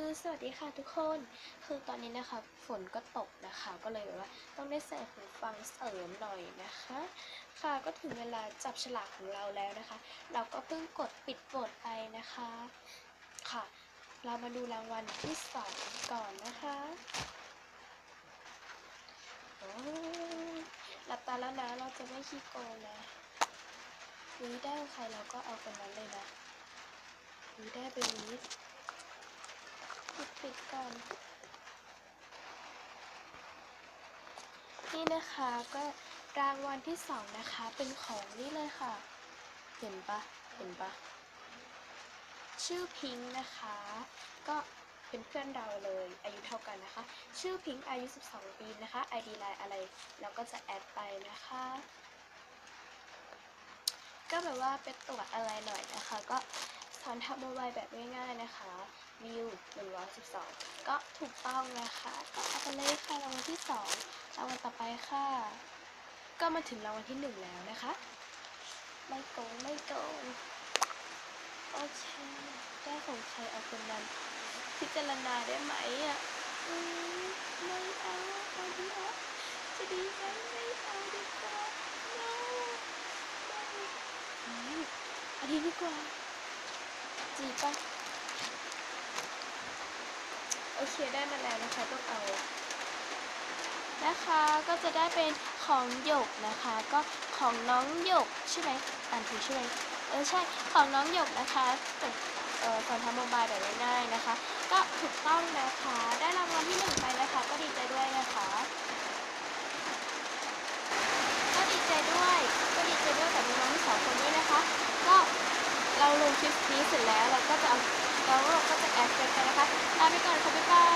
คือสวัสดีค่ะทุกคน คือตอนนี้นะคะฝนก็ตกนะคะ ก็เลยแบบว่าต้องได้ใส่หูฟังเสริมหน่อยนะคะ ค่ะก็ถึงเวลาจับฉลากของเราแล้วนะคะ เราก็เพิ่งกดปิดโหวตไปนะคะ ค่ะ เรามาดูรางวัลที่สองก่อนนะคะโอ้หลับตาแล้วนะเราจะไม่ขี้โกงนะวีได้ใครเราก็เอาคนนั้นเลยนะวีได้ไปนี้ ปิดก่อนนี่นะคะก็รางวัลที่สองนะคะเป็นของนี่เลยค่ะ เห็นปะเห็นปะชื่อพิงค์นะคะ ก็เป็นเพื่อนเราเลยอายุเท่ากันนะคะ ชื่อพิงค์อายุ 12 ปีนะคะ ID ไลน์อะไรเราก็จะแอดไปนะคะ ก็แบบว่าเป็นตรวจอะไรหน่อยนะคะ ก็สอนทำโมบายแบบง่ายๆนะคะ วิว112ก็ถูกต้องนะคะก็เอาไปเลยค่ะรางวัลที่2รางวัลต่อไปค่ะ ก็มาถึงรางวัลที่หนึ่งแล้วนะคะ ไม่โกงไม่โกงโอเคได้ของใครเอาคนนั้น พิจารณาได้ไหมอะไม่เอาเอาดีอะจะดีไหมไม่เอาดีกว่า no ไม่อืมเอันนี้ดีกว่าจีบปะ โอเคได้มาแล้วนะคะต้องเอานะคะก็จะได้เป็นของหยกนะคะ ก็ของน้องหยกใช่ไหมอ่านถูกใช่ไหมเออใช่ของน้องหยกนะคะเป็นเอ่อสอนทำโมบายแบบง่ายๆนะคะ ก็ถูกต้องนะคะ ได้รางวัลที่หนึ่งไปนะคะ ก็ดีใจด้วยนะคะ ก็ดีใจด้วยก็ดีใจด้วยกับน้องๆทั้งสองคนด้วยนะคะ ก็เราลงคลิปนี้เสร็จแล้วเราก็จะ เอาแล้วเราก็จะแอนนะคะลาไปก่อนค่ะบ๊ายบาย